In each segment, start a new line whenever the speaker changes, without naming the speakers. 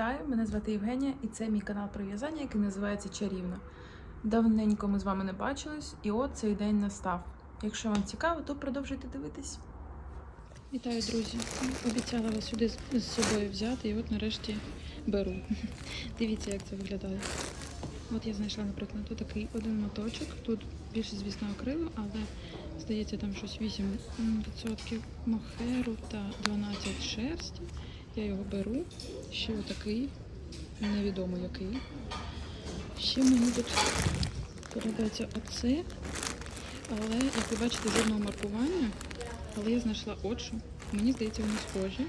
Вітаю! Мене звати Євгенія, і це мій канал про в'язання, який називається Чарівно. Давненько ми з вами не бачились, і от цей день настав. Якщо вам цікаво, то продовжуйте дивитись.
Вітаю, друзі! Обіцяла вас сюди з- собою взяти, і от нарешті беру. Дивіться, як це виглядає. От я знайшла, наприклад, такий один моточок. Тут більше, звісно, акрилу, але здається, там щось 8% мохеру та 12 шерсті. Я його беру. Ще отакий, невідомо який. Ще мені тут подобається оце. Але, як ви бачите, жодного маркування. Але я знайшла отшу. Мені здається, вони схожі.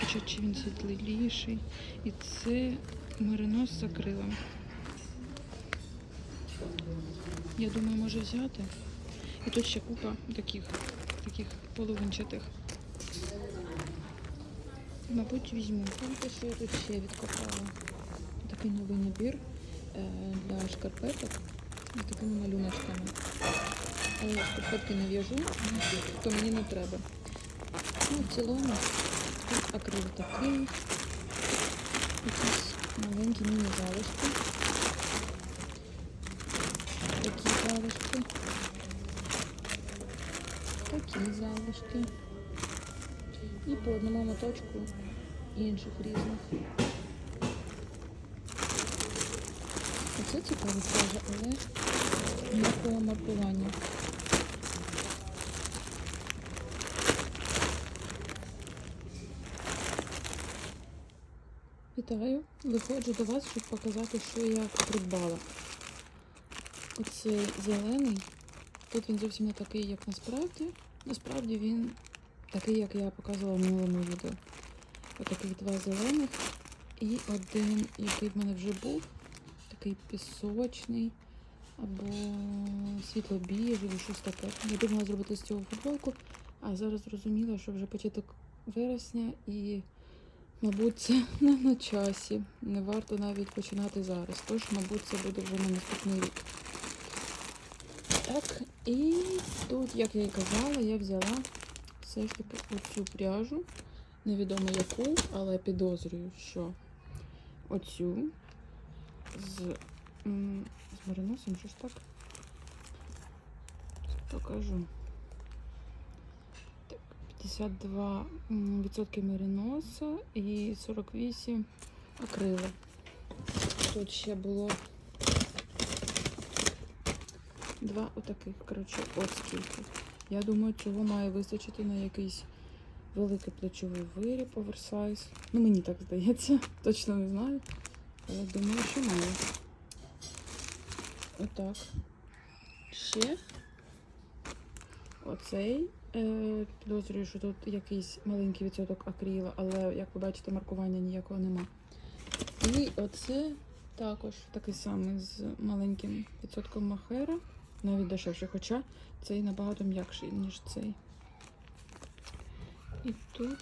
Хоча чи він світліший. І це меринос з акрилом. Я думаю, може взяти. І тут ще купа таких, таких половинчатих. Мабуть, візьму. Знаєте, що я тут ще відкопала? Такий новий набір е, для шкарпеток з такими малюночками. Але я шкарпетки не в'яжу, то мені не треба. Ну, в цілому тут акрил такий. Якісь маленькі міні-залишки. Такі залишки. Такі залишки. І по одному моточку інших різних. Оце цікаво теж, але ніякого маркування. Вітаю! Виходжу до вас, щоб показати, що я придбала. Оцей зелений. Тут він зовсім не такий, як насправді. Насправді він такий, як я показувала в минулому відео. Отаких два зелених. І один, який в мене вже був, такий пісочний або світло-біжевий, щось таке. Я думала зробити з цього футболку, а зараз зрозуміла, що вже початок вересня і, мабуть, це не на часі. Не варто навіть починати зараз. Тож, мабуть, це буде вже на наступний рік. Так, і тут, як я і казала, я взяла все ж таки оцю пряжу. Невідомо яку, але підозрюю, що оцю з, з мариносом, щось так. Покажу. Так, 52% м, мериноса і 48 акрила. Тут ще було два отаких, коротше, от скільки. Я думаю, цього має вистачити на якийсь великий плечовий виріб оверсайз. Ну, мені так здається, точно не знаю. Але думаю, що має. Отак. Ще оцей. Е, підозрюю, що тут якийсь маленький відсоток акріла, але, як ви бачите, маркування ніякого нема. І оце також такий самий з маленьким відсотком махера, навіть дешевше, хоча цей набагато м'якший, ніж цей. І тут.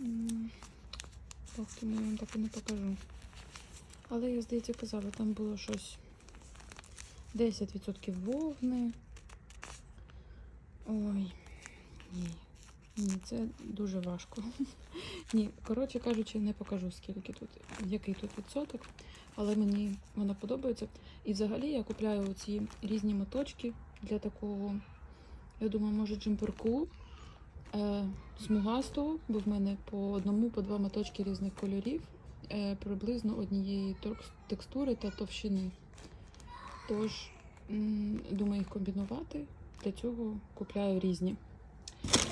м, я вам так і не покажу. Але я, здається, казала, там було щось 10% вовни. Ой, ні. Ні, це дуже важко. Ні, коротше кажучи, не покажу, скільки тут, який тут відсоток, але мені вона подобається. І взагалі я купляю ці різні моточки для такого, я думаю, може джемперку е, смугастого, бо в мене по одному, по два моточки різних кольорів, е, приблизно однієї текстури та товщини. Тож, думаю їх комбінувати. Для цього купляю різні.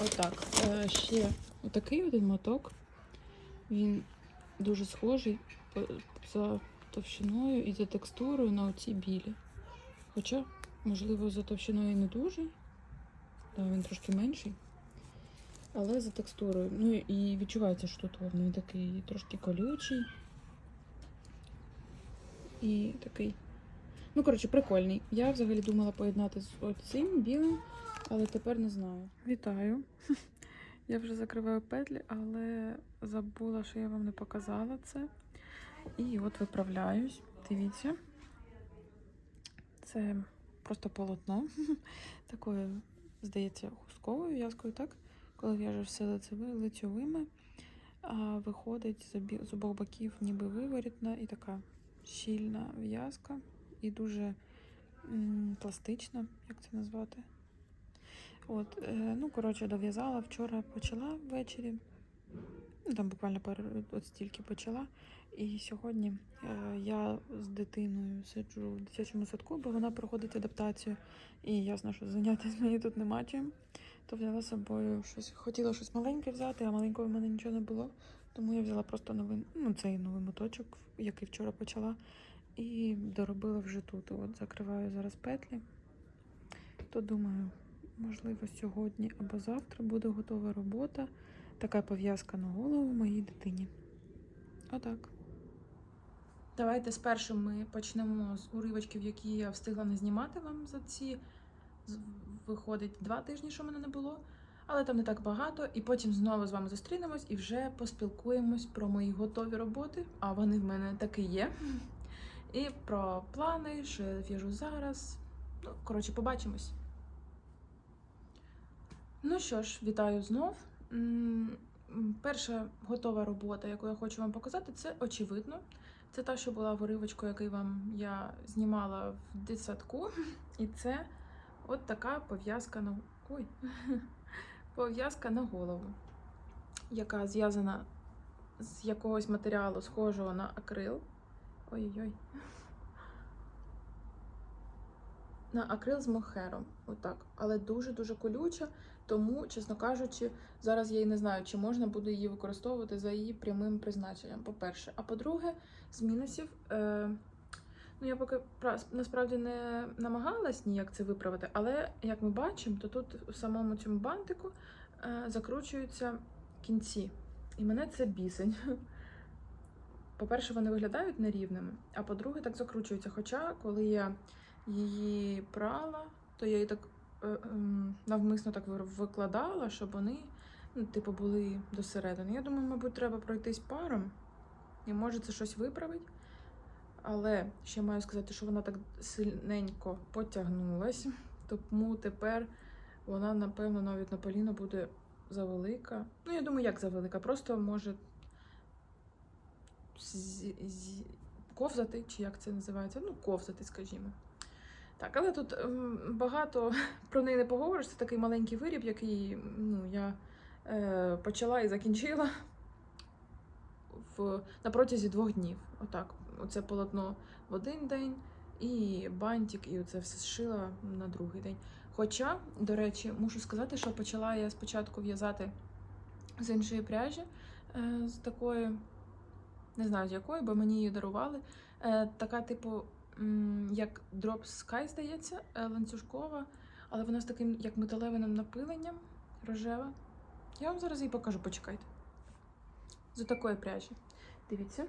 Отак. Е, ще отакий один моток. Він дуже схожий за товщиною і за текстурою на оці білі. Хоча, можливо, за товщиною не дуже. Та він трошки менший. Але за текстурою. Ну і відчувається, що тут він такий трошки колючий. І такий. Ну, коротше, прикольний. Я взагалі думала поєднати з оцим білим, але тепер не знаю.
Вітаю! Я вже закриваю петлі, але забула, що я вам не показала це. І от виправляюсь. Дивіться. Це просто полотно. Такою, здається, хустковою в'язкою, так?
коли в'яжеш все лицеви- лицьовими, а виходить з обох боків ніби виворітна і така щільна в'язка, і дуже м, пластична, як це назвати. От, е, ну, коротше, дов'язала. Вчора почала ввечері. Ну, там буквально пару от стільки почала. І сьогодні е, я з дитиною сиджу в дитячому садку, бо вона проходить адаптацію. І ясно, що заняття з нею тут нема чим. То взяла з собою щось. Хотіла щось маленьке взяти, а маленького в мене нічого не було. Тому я взяла просто новий, ну, цей новий моточок, який вчора почала, і доробила вже тут. От закриваю зараз петлі. То думаю, можливо, сьогодні або завтра буде готова робота. Така пов'язка на голову моїй дитині. Отак.
Давайте спершу ми почнемо з уривочків, які я встигла не знімати вам за ці виходить два тижні, що мене не було. Але там не так багато, і потім знову з вами зустрінемось і вже поспілкуємось про мої готові роботи, а вони в мене таки є. І про плани, що я в'яжу зараз. Ну, коротше, побачимось. Ну що ж, вітаю знов. Перша готова робота, яку я хочу вам показати, це очевидно. Це та, що була в уривочку, який вам я знімала в дитсадку. І це от така пов'язка на ой, пов'язка на голову, яка зв'язана з якогось матеріалу, схожого на акрил. Ой-ой-ой. На акрил з мохером, отак. Але дуже-дуже колюча, тому, чесно кажучи, зараз я і не знаю, чи можна буде її використовувати за її прямим призначенням, по-перше. А по-друге, з мінусів. Е, ну, я поки насправді не намагалась ніяк це виправити, але як ми бачимо, то тут у самому цьому бантику е, закручуються кінці. І мене це бісень. По-перше, вони виглядають нерівними, а по-друге, так закручуються. Хоча, коли я її прала, то я її так навмисно так викладала, щоб вони, ну, типу, були досередини. Я думаю, мабуть, треба пройтись паром, і може це щось виправить. Але ще маю сказати, що вона так сильненько потягнулась, тому тепер вона, напевно, навіть на поліно буде завелика. Ну, я думаю, як завелика, просто може ковзати, чи як це називається? Ну, ковзати, скажімо. Так, але тут ем, багато про неї не поговориш. Це такий маленький виріб, який ну, я е, почала і закінчила в, на протязі двох днів. Отак. Оце полотно в один день, і бантик, і оце все зшила на другий день. Хоча, до речі, мушу сказати, що почала я спочатку в'язати з іншої пряжі, е, з такої, не знаю з якої, бо мені її дарували. Е, така, типу, як Drop Sky, здається, е, ланцюжкова, але вона з таким як металевим напиленням рожева. Я вам зараз її покажу, почекайте. З такої пряжі. Дивіться.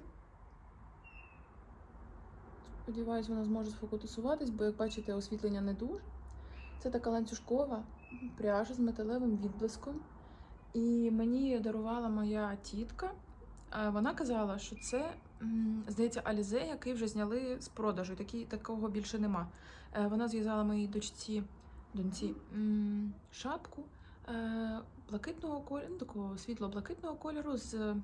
Сподіваюсь, вона зможе сфокусуватись, бо, як бачите, освітлення не дуже. Це така ланцюжкова пряжа з металевим відблиском. І мені її дарувала моя тітка. Вона казала, що це, здається, Алізе, який вже зняли з продажу. Такі, такого більше нема. Е, Вона зв'язала моїй дочці, доньці шапку е, блакитного кольору, ну, такого світло-блакитного кольору з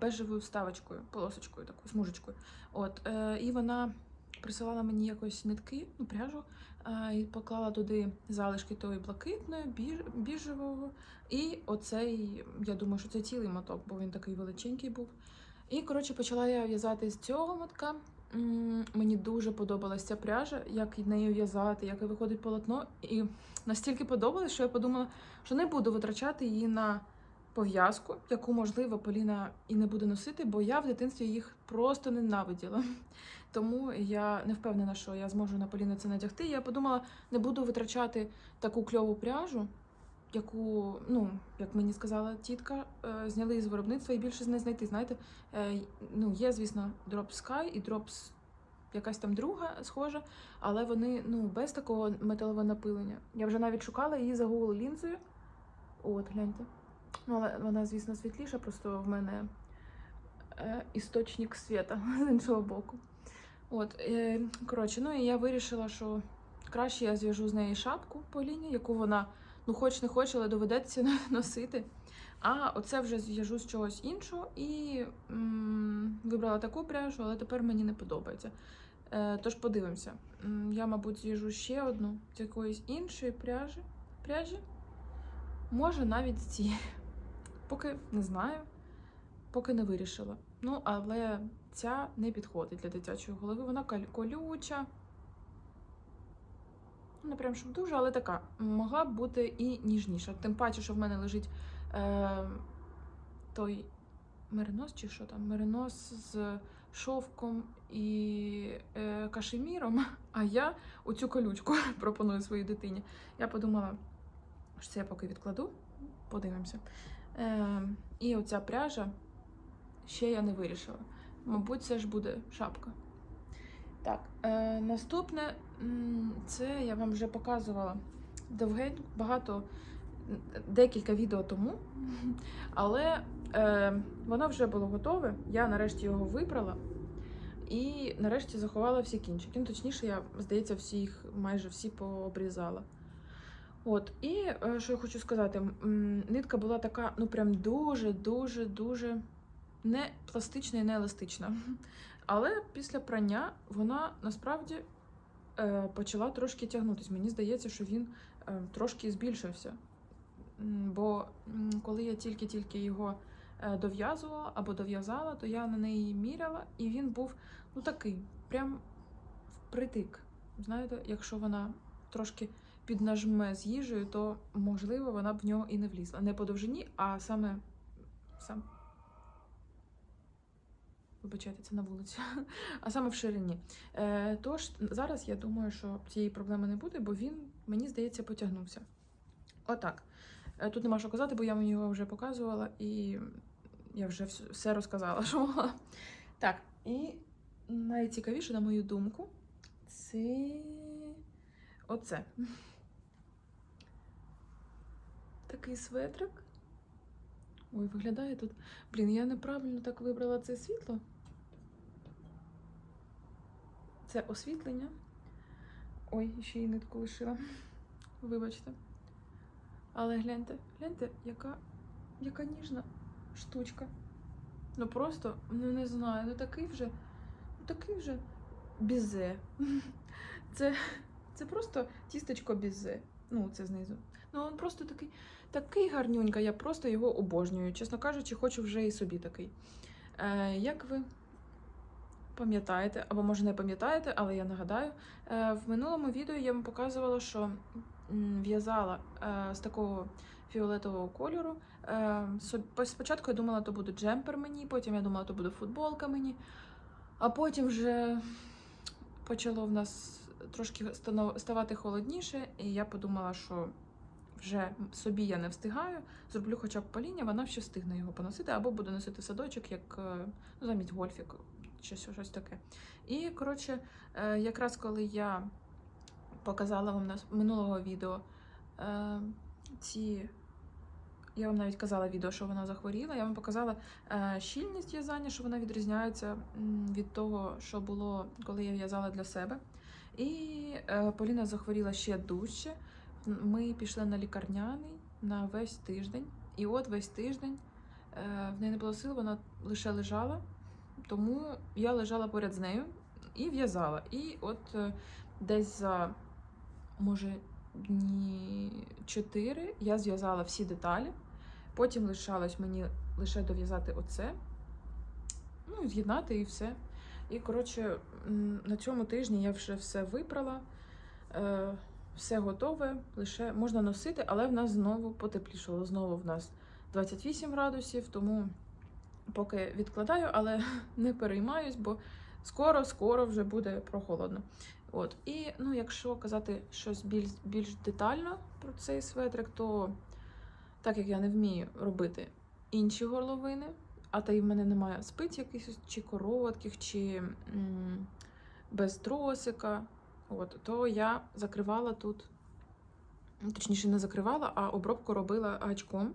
бежевою вставочкою, полосочкою, такою смужечкою. От, е, і вона присилала мені якось нитки, ну, пряжу, і поклала туди залишки тої блакитної, біж, біжевого. І оцей, я думаю, що це цілий моток, бо він такий величенький був. І, коротше, почала я в'язати з цього мотка. Мені дуже подобалася ця пряжа, як нею в'язати, як виходить полотно. І настільки подобалось, що я подумала, що не буду витрачати її на пов'язку, яку, можливо, Поліна і не буде носити, бо я в дитинстві їх просто ненавиділа. Тому я не впевнена, що я зможу на Поліну це надягти. Я подумала, не буду витрачати таку кльову пряжу, яку, ну, як мені сказала тітка, е, зняли з виробництва і більше не знайти. Знаєте, е, ну, є, звісно, Drop Sky і Drops якась там друга схожа, але вони ну, без такого металевого напилення. Я вже навіть шукала її за Google лінзою. От, гляньте. Ну, але вона, звісно, світліша, просто в мене е, істочник світа з іншого боку. От, е, коротше, ну і я вирішила, що краще я зв'яжу з неї шапку по лінії, яку вона ну хоч не хоч, але доведеться носити. А оце вже зв'яжу з чогось іншого і м, вибрала таку пряжу, але тепер мені не подобається. Е, тож подивимося. Я, мабуть, зв'яжу ще одну з якоїсь іншої пряжі. пряжі. Може, навіть з цієї. Поки не знаю, поки не вирішила. Ну, але ця не підходить для дитячої голови. Вона колюча. Не прям щоб дуже, але така. Могла б бути і ніжніша. Тим паче, що в мене лежить е, той меринос, чи що там? Меринос з шовком і е, кашеміром. А я оцю колючку пропоную своїй дитині. Я подумала, що це я поки відкладу, подивимося. Е, і оця пряжа ще я не вирішила. Мабуть, це ж буде шапка. Так, е, наступне це я вам вже показувала довгень, багато, декілька відео тому, але е, воно вже було готове. Я нарешті його вибрала і нарешті заховала всі кінчики. Ну, точніше, я, здається, всі майже всі пообрізала. От, і е, що я хочу сказати, нитка була така, ну прям дуже, дуже, дуже не пластична і не еластична. Але після прання вона насправді е, почала трошки тягнутись. Мені здається, що він е, трошки збільшився. Бо коли я тільки-тільки його е, дов'язувала або дов'язала, то я на неї міряла, і він був ну такий, прям впритик. Знаєте, якщо вона трошки піднажме з їжею, то можливо вона б в нього і не влізла. Не по довжині, а саме сам. Вибачайте, це на вулиці, а саме в ширині. Е, тож зараз я думаю, що цієї проблеми не буде, бо він, мені здається, потягнувся. Отак. Е, тут нема що казати, бо я мені його вже показувала і я вже все розказала, що могла. Так, і найцікавіше, на мою думку, це оце. Такий светрик. Ой, виглядає тут. Блін, я неправильно так вибрала це світло. Це освітлення. Ой, ще й нитку лишила. Вибачте. Але гляньте, гляньте, яка, яка ніжна штучка. Ну просто, ну не знаю, ну такий вже, ну такий вже бізе. Це, це просто тістечко бізе. Ну, це знизу. Ну, він просто такий, такий гарнюнька, я просто його обожнюю. Чесно кажучи, хочу вже і собі такий. Е, як ви пам'ятаєте, або може не пам'ятаєте, але я нагадаю, е, в минулому відео я вам показувала, що в'язала е, з такого фіолетового кольору. Е, спочатку я думала, то буде джемпер мені, потім я думала, то буде футболка мені. А потім вже почало в нас трошки ставати холодніше, і я подумала, що вже собі я не встигаю, зроблю хоча б паління, вона ще встигне його поносити, або буду носити садочок, як ну, замість гольфік, чи щось, таке. І, коротше, е, якраз коли я показала вам на минулого відео е, ці. Я вам навіть казала відео, що вона захворіла. Я вам показала е, щільність в'язання, що вона відрізняється від того, що було, коли я в'язала для себе. І Поліна захворіла ще дужче. Ми пішли на лікарняний на весь тиждень. І от весь тиждень в неї не було сил, вона лише лежала. Тому я лежала поряд з нею і в'язала. І от е, десь за, може, дні 4 я зв'язала всі деталі. Потім лишалось мені лише дов'язати оце. Ну, з'єднати і все. І, коротше, на цьому тижні я вже все випрала, е, все готове, лише можна носити, але в нас знову потеплішало. Знову в нас 28 градусів, тому поки відкладаю, але не переймаюсь, бо скоро-скоро вже буде прохолодно. От. І ну, якщо казати щось більш, більш детально про цей светрик, то так як я не вмію робити інші горловини, а та й в мене немає спиць якихось чи коротких, чи м, без тросика, от, то я закривала тут, точніше, не закривала, а обробку робила гачком.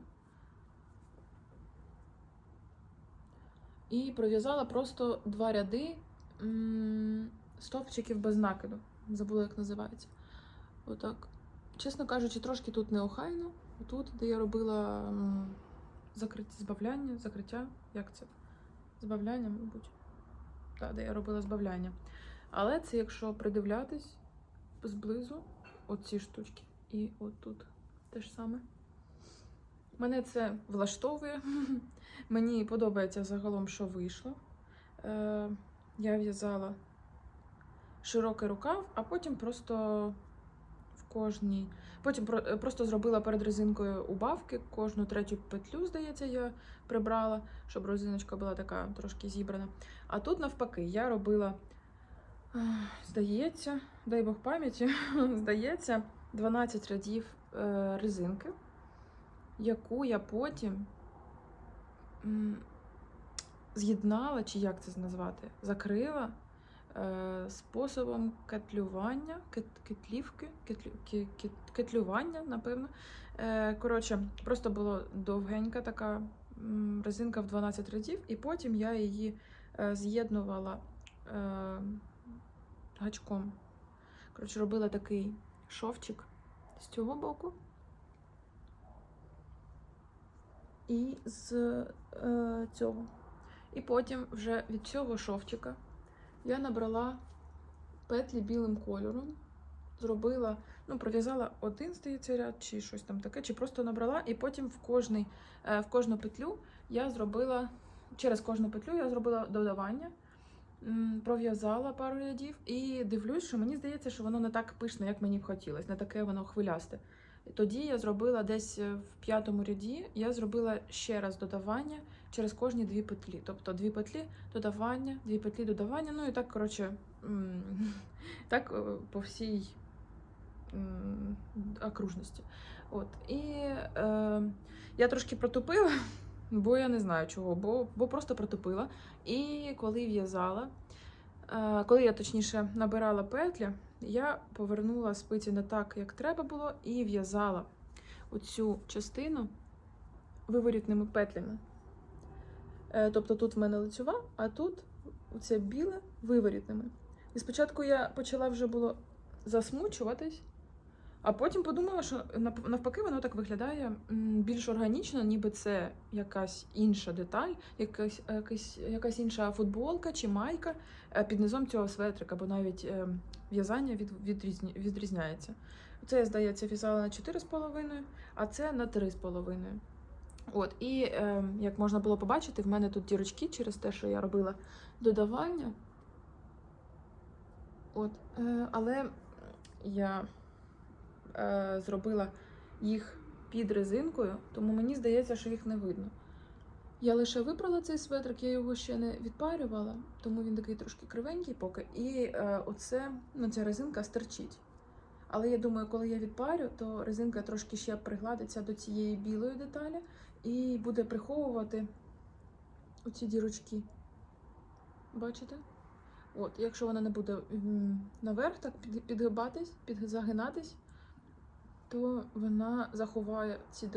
І пров'язала просто два ряди стовпчиків без накиду. Забула, як називається. Отак. чесно кажучи, трошки тут неохайно. Тут, де я робила закриття, збавляння, закриття, як це? Збавляння, мабуть. Так, де я робила збавляння. Але це якщо придивлятись зблизу, оці штучки. І от тут те ж саме. Мене це влаштовує. Мені подобається загалом, що вийшло. Е, я в'язала широкий рукав, а потім просто в кожній. Потім е, просто зробила перед резинкою убавки, кожну третю петлю, здається, я прибрала, щоб резиночка була така трошки зібрана. А тут навпаки, я робила, ех, здається, дай Бог пам'яті, здається, 12 рядів е, резинки, яку я потім з'єднала, чи як це назвати, закрила е, способом кетлювання, кет, кетлівки, кетлю, ке- кет- кетлювання, напевно. Е, коротше, просто була довгенька така резинка в 12 рядів, і потім я її е, з'єднувала гачком. Коротше, робила такий шовчик з цього боку. І з е, цього. І потім вже від цього шовчика я набрала петлі білим кольором, зробила, ну, пров'язала один, здається, ряд, чи щось там таке, чи просто набрала, і потім в, кожний, е, в кожну петлю я зробила, через кожну петлю я зробила додавання, пров'язала пару рядів і дивлюсь, що мені здається, що воно не так пишне, як мені б хотілося, не таке воно хвилясте. Тоді я зробила десь е, в п'ятому ряді, я зробила ще раз додавання через кожні дві петлі. Тобто дві петлі додавання, дві петлі додавання. Ну і так, коротше, так е, по всій окружності. От. І е, я трошки протупила, бо я не знаю чого, бо, бо просто протупила. І коли в'язала, е, коли я точніше набирала петлі, я повернула спиці не так, як треба було, і в'язала оцю частину виворітними петлями. Е, Тобто тут в мене лицьова, а тут оце біле виворітними. І спочатку я почала вже було засмучуватись, а потім подумала, що навпаки воно так виглядає більш органічно, ніби це якась інша деталь, якась, якась, інша футболка чи майка е, під низом цього светрика, бо навіть е, в'язання від, відрізні, відрізняється. Це, здається, в'язала на 4,5, а це на 3,5. От, і е, як можна було побачити, в мене тут дірочки через те, що я робила додавання. От, е, але я е, зробила їх під резинкою, тому мені здається, що їх не видно. Я лише вибрала цей светрик, я його ще не відпарювала, тому він такий трошки кривенький поки. І е, оце, ну, ця резинка стерчить. Але я думаю, коли я відпарю, то резинка трошки ще пригладиться до цієї білої деталі і буде приховувати оці дірочки. Бачите? От, якщо вона не буде наверх так підгибатись, підзагинатись, то вона заховає ці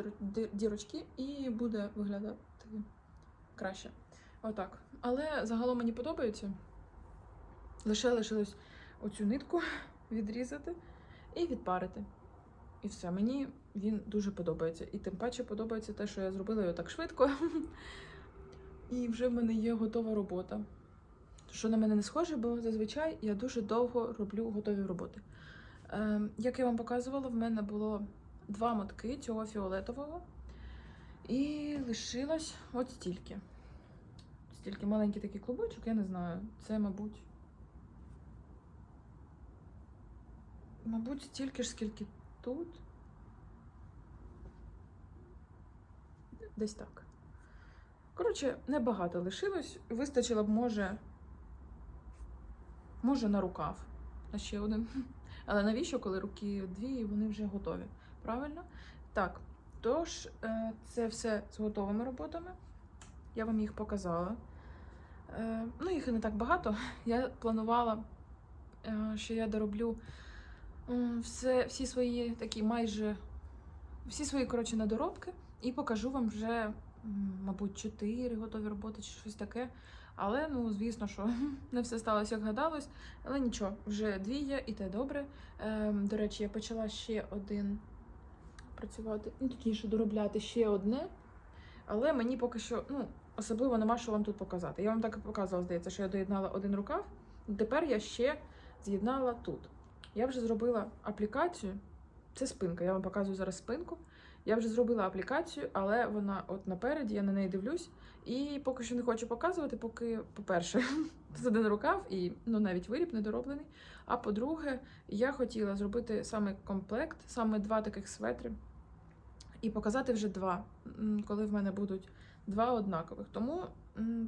дірочки і буде виглядати краще. Отак. Але загалом мені подобається. Лише лишилось оцю нитку відрізати і відпарити. І все, мені він дуже подобається. І тим паче подобається те, що я зробила його так швидко. І вже в мене є готова робота. Що на мене не схоже, бо зазвичай я дуже довго роблю готові роботи. Е, як я вам показувала, в мене було два мотки цього фіолетового. І лишилось от стільки. Стільки маленький такий клубочок, я не знаю. Це, мабуть. Мабуть, стільки ж, скільки тут. Десь так. Коротше, небагато лишилось. Вистачило б, може, може, на рукав. На ще один. Але навіщо, коли руки дві, і вони вже готові? Правильно? Так. Тож, е, це все з готовими роботами. Я вам їх показала. Е, Ну, їх і не так багато. Я планувала, е, що я дороблю все, всі свої такі майже всі свої коротше недоробки і покажу вам вже, мабуть, чотири готові роботи чи щось таке. Але ну, звісно, що не все сталося, як гадалось. Але нічого, вже дві є, і те добре. Ем, до речі, я почала ще один працювати, ну точніше, доробляти ще одне. Але мені поки що, ну, особливо нема що вам тут показати. Я вам так і показувала, здається, що я доєднала один рукав. Тепер я ще з'єднала тут. Я вже зробила аплікацію. Це спинка. Я вам показую зараз спинку. Я вже зробила аплікацію, але вона от напереді, я на неї дивлюсь. І поки що не хочу показувати, поки, по-перше, тут один рукав і ну, навіть виріб недороблений. А по-друге, я хотіла зробити саме комплект, саме два таких светри, і показати вже два, коли в мене будуть два однакових. Тому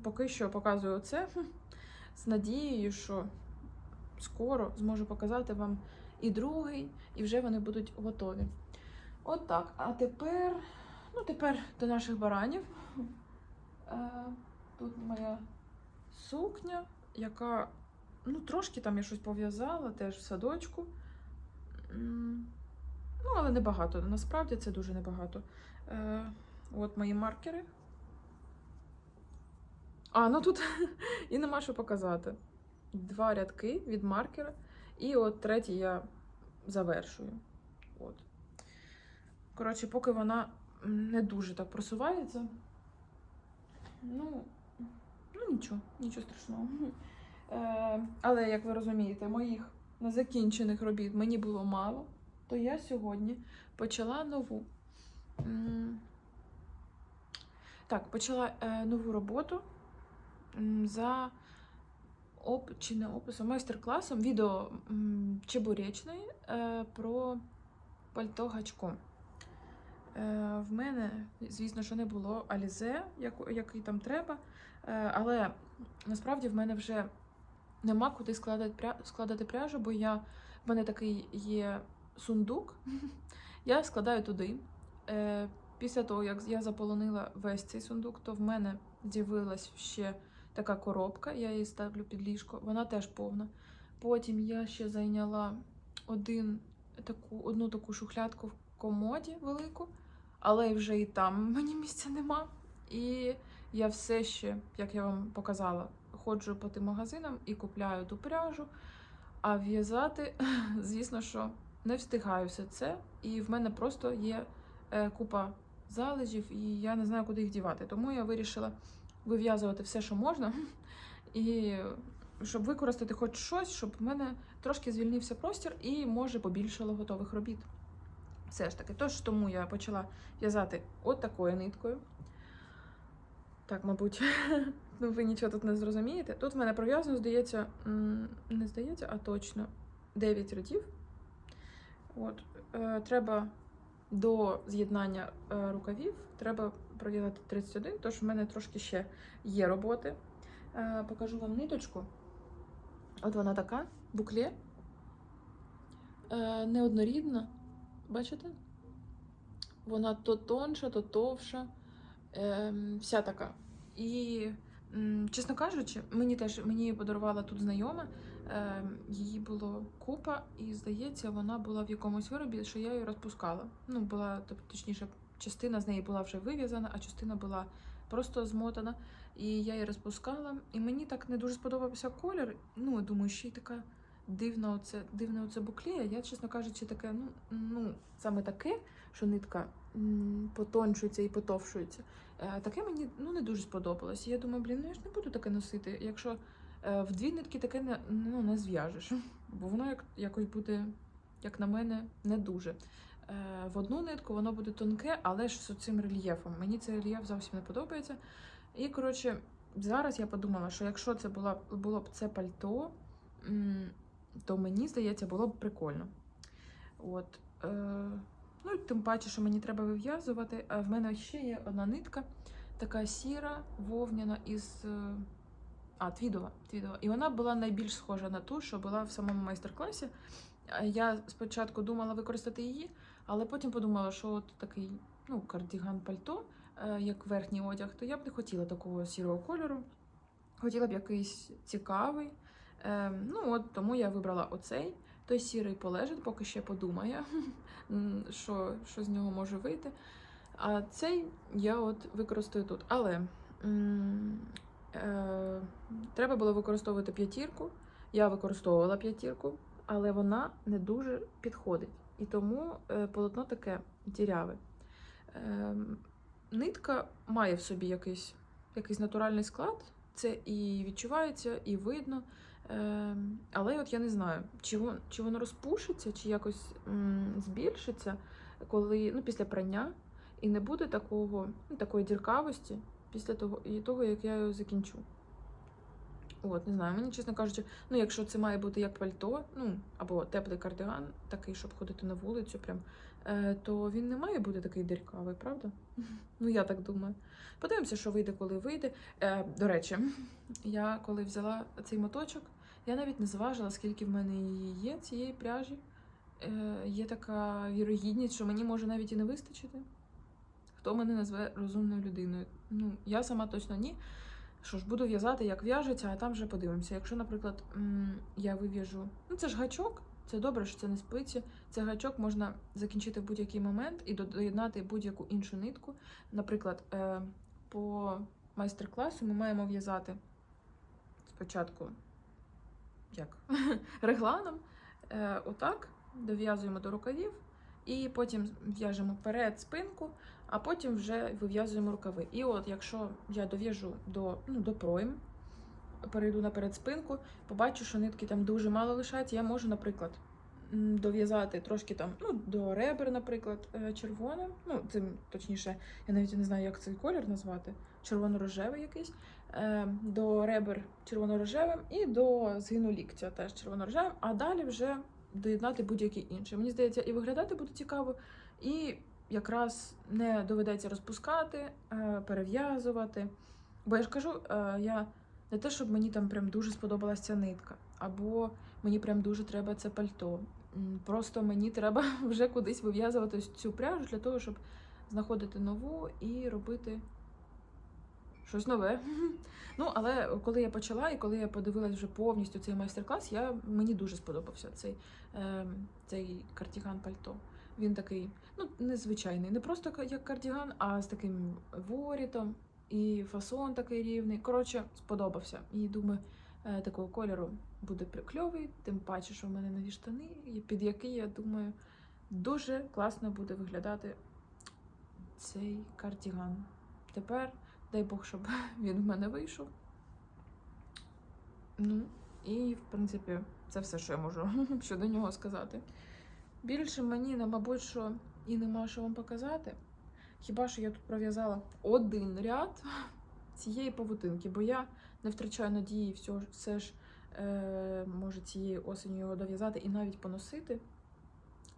поки що показую це з надією, що скоро зможу показати вам і другий, і вже вони будуть готові. От так. А тепер, ну тепер до наших баранів. Е, Тут моя сукня, яка ну, трошки там я щось пов'язала, теж в садочку. Ну, але небагато. Насправді це дуже небагато. Е, От мої маркери. А, ну тут і нема що показати. Два рядки від маркера. І от третій я завершую. От. Коротше, поки вона не дуже так просувається. Ну, ну нічого, нічого страшного. Е, але, як ви розумієте, моїх незакінчених робіт мені було мало, то я сьогодні почала нову. Так, почала е, нову роботу за оп, чи не описом, майстер-класом відео м, чебуречної е, про пальто гачком. Е, в мене, звісно, що не було алізе, який там треба. Але насправді в мене вже нема куди складати пряжу, бо я, в мене такий є сундук. Я складаю туди. Е, після того, як я заполонила весь цей сундук, то в мене з'явилась ще така коробка, я її ставлю під ліжко, вона теж повна. Потім я ще зайняла один, таку, одну таку шухлядку в комоді велику, але вже і там мені місця нема. І я все ще, як я вам показала, ходжу по тим магазинам і купляю ту пряжу. А в'язати, звісно, що не встигаю все це. І в мене просто є е, купа залежів, і я не знаю, куди їх дівати. Тому я вирішила вив'язувати все, що можна, і щоб використати хоч щось, щоб в мене трошки звільнився простір і може побільшало готових робіт. Все ж таки, тож тому я почала в'язати от такою ниткою. Так, мабуть, ну, ви нічого тут не зрозумієте. Тут в мене пров'язано, здається, не здається, а точно 9 рядів. От, е, треба до з'єднання е, рукавів треба пров'язати 31, тож в мене трошки ще є роботи. Е, покажу вам ниточку. От вона така, букле. Е, неоднорідна. Бачите? Вона то тонша, то товша. Ем, вся така. І, чесно кажучи, мені теж мені подарувала тут знайома. Ем, її було купа, і здається, вона була в якомусь виробі, що я її розпускала. Ну, була, тобто, точніше, частина з неї була вже вив'язана, а частина була просто змотана. І я її розпускала. І мені так не дуже сподобався колір. Ну, думаю, ще й така дивна оце, дивне оце буклея. Я, чесно кажучи, таке, ну, ну саме таке, що нитка потончується і потовшується. Е, Таке мені ну, не дуже сподобалось. Я думаю, блін, ну я ж не буду таке носити. Якщо в дві нитки таке не, ну, не зв'яжеш, бо воно як, якось буде, як на мене, не дуже. Е, В одну нитку воно буде тонке, але ж з цим рельєфом. Мені цей рельєф зовсім не подобається. І, коротше, зараз я подумала, що якщо це була, було б це пальто, то мені здається, було б прикольно. От. Е, Ну, тим паче, що мені треба вив'язувати. А в мене ще є одна нитка, така сіра, вовняна із. А, твідова, твідова. І вона була найбільш схожа на ту, що була в самому майстер-класі. Я спочатку думала використати її, але потім подумала, що от такий ну, кардіган пальто, е, як верхній одяг, то я б не хотіла такого сірого кольору. Хотіла б якийсь цікавий. Е, Ну, от тому я вибрала оцей. Той сірий полежить, поки ще подумає, що, що з нього може вийти. А цей я от використаю тут. Але Е, треба було використовувати п'ятірку. Я використовувала п'ятірку, але вона не дуже підходить. І тому е, полотно таке діряве. Е, нитка має в собі якийсь, якийсь натуральний склад. Це і відчувається, і видно. Але от я не знаю, чи воно, чи воно розпушиться, чи якось збільшиться, коли ну, після прання, і не буде такого, ну, такої діркавості після того, і того, як я його закінчу. От, не знаю, мені, чесно кажучи, ну, якщо це має бути як пальто, ну, або теплий кардиган, такий, щоб ходити на вулицю, прям, е, то він не має бути такий діркавий, правда? Ну, я так думаю. Подивимося, що вийде, коли вийде. Е, до речі, я коли взяла цей моточок, я навіть не зважила, скільки в мене її є, цієї пряжі. Е, є така вірогідність, що мені може навіть і не вистачити. Хто мене назве розумною людиною? Ну, я сама точно ні. Що ж, буду в'язати, як в'яжеться, а там вже подивимося. Якщо, наприклад, я вив'яжу. Ну, це ж гачок, це добре, що це не спиці. Це гачок можна закінчити в будь-який момент і доєднати будь-яку іншу нитку. Наприклад, е, по майстер-класу ми маємо в'язати спочатку як? регланом. Е, отак, дов'язуємо до рукавів, і потім в'яжемо перед спинку, а потім вже вив'язуємо рукави. І от, якщо я дов'яжу до, ну, до пройм, перейду на передспинку, побачу, що нитки там дуже мало лишається, я можу, наприклад, дов'язати трошки там, ну, до ребер, наприклад, е, червоним. Ну, це точніше, я навіть не знаю, як цей колір назвати. Червоно-рожевий якийсь. Е, до ребер червоно-рожевим і до згину ліктя теж червоно-рожевим, а далі вже доєднати будь-який інший. Мені здається, і виглядати буде цікаво, і якраз не доведеться розпускати, е, перев'язувати. Бо я ж кажу, е, я не те, щоб мені там прям дуже сподобалася ця нитка, або мені прям дуже треба це пальто. Просто мені треба вже кудись вив'язувати цю пряжу для того, щоб знаходити нову і робити щось нове. Ну, але коли я почала і коли я подивилась вже повністю цей майстер-клас, я, мені дуже сподобався цей, е, цей кардіган пальто. Він такий, ну, незвичайний, не просто як кардіган, а з таким ворітом, і фасон такий рівний. Коротше, сподобався. І думаю, е, такого кольору буде при- кльовий, тим паче, що в мене нові штани, під які, я думаю, дуже класно буде виглядати цей кардіган. Тепер Дай Бог, щоб він в мене вийшов. Ну, і, в принципі, це все, що я можу щодо нього сказати. Більше мені, мабуть, що і нема що вам показати. Хіба що я тут пров'язала один ряд цієї павутинки, бо я не втрачаю надії все, все ж е, може цієї осені його дов'язати і навіть поносити.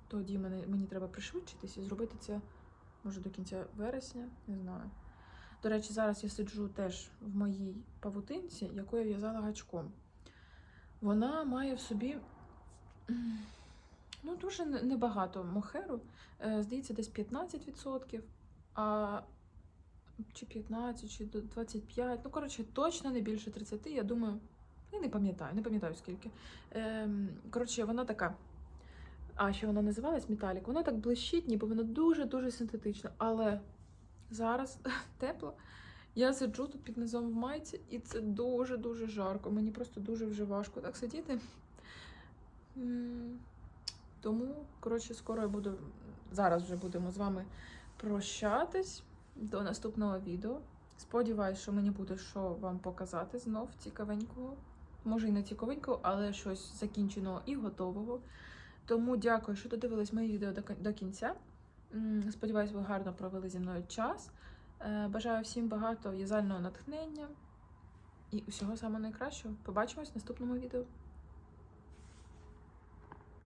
Тоді мене, мені треба пришвидшитись і зробити це може до кінця вересня, не знаю. До речі, зараз я сиджу теж в моїй павутинці, яку я в'язала гачком. Вона має в собі ну, дуже небагато мохеру. Е, Здається, десь 15%, а чи 15, чи до 25. Ну, коротше, точно не більше 30, я думаю. Я не пам'ятаю, не пам'ятаю скільки. Ем, коротше, вона така. А ще вона називалась Металік. Вона так блищить, ніби вона дуже-дуже синтетична. Але зараз тепло. Я сиджу тут під низом в майці, і це дуже-дуже жарко. Мені просто дуже вже важко так сидіти. Тому, коротше, скоро я буду. Зараз вже будемо з вами прощатись до наступного відео. Сподіваюсь, що мені буде що вам показати знов цікавенького. Може, і не цікавенького, але щось закінченого і готового. Тому дякую, що додивились моє відео до кінця. Сподіваюсь, ви гарно провели зі мною час. Е, Бажаю всім багато в'язального натхнення і усього самого найкращого. Побачимось в наступному відео.